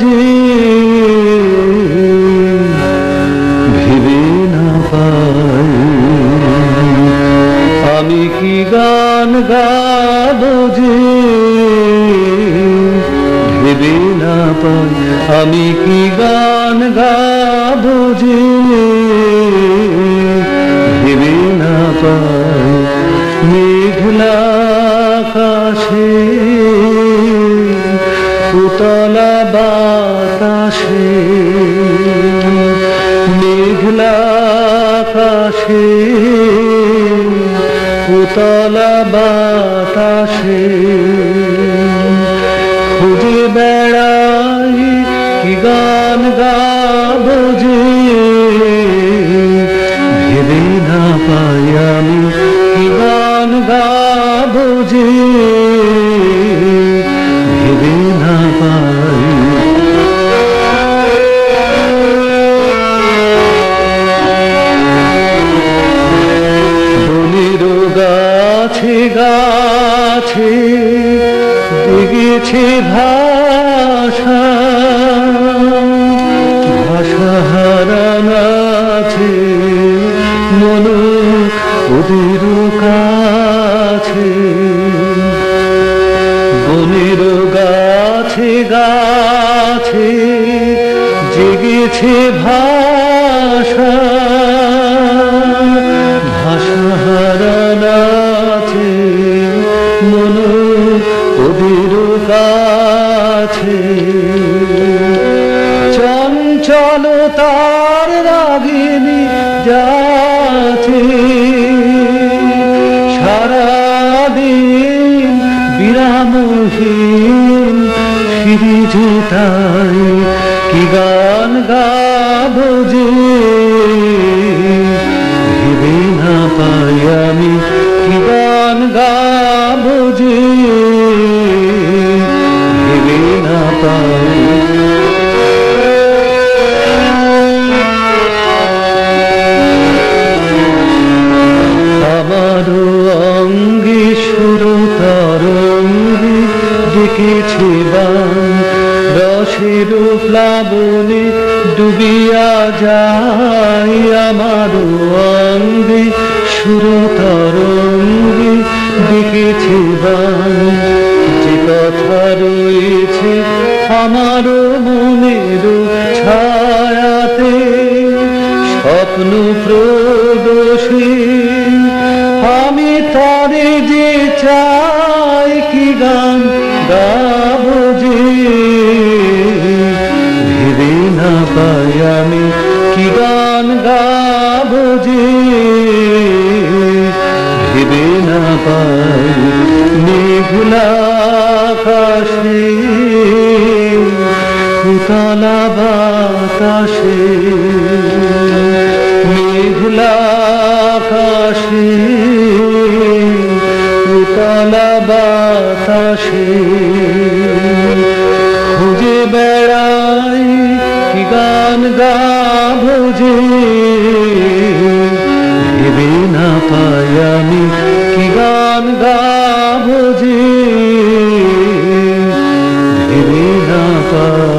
যে ভেবে না পাই। আমি কি গান গাব যে ভেবে না পাই? আমি কি গান গাব যে ভেবে না পাই? মেঘলা আকাশে বাতাসে মেঘলা আকাশে উতলা বাতাসে। খুঁজে বেড়াই কি গান গাব যে গাছে গাছে দিগেছে ভাষা। ভাষা হারান আছে মন ওদের কাছে। বনের গাছে গাছে জেগেছে ভাষা। ভাষা হারানাছে মন ওদের কাছে। চঞ্চল তার রাগিনী যাচ্ছে। সারাদিন বিরামহীন ফিরে যেতাই কি গান গাবো যে? না পাই আমি কি গান গাবো যে না পাই। আমার অঙ্গে সুর তরঙ্গে ডেকেছে বান। রসের প্লাবনে ডুবিয়া যায় আমার অঙ্গে সুর স্বপ্ন প্রদোষী আমি তারে যে চাই কি গান গাবো যে। না পাই আমি কি গান গাবো যে। ভেবে না পাই মেঘলা আকাশে, উতলা বাতাসে। মেঘলাকাশে উতলা বাতাসে। খুঁজে বেড়াই, কি গান গাব যে? ভেবে না পাই আমি, কি গান গাব যে? ভেবে না পাই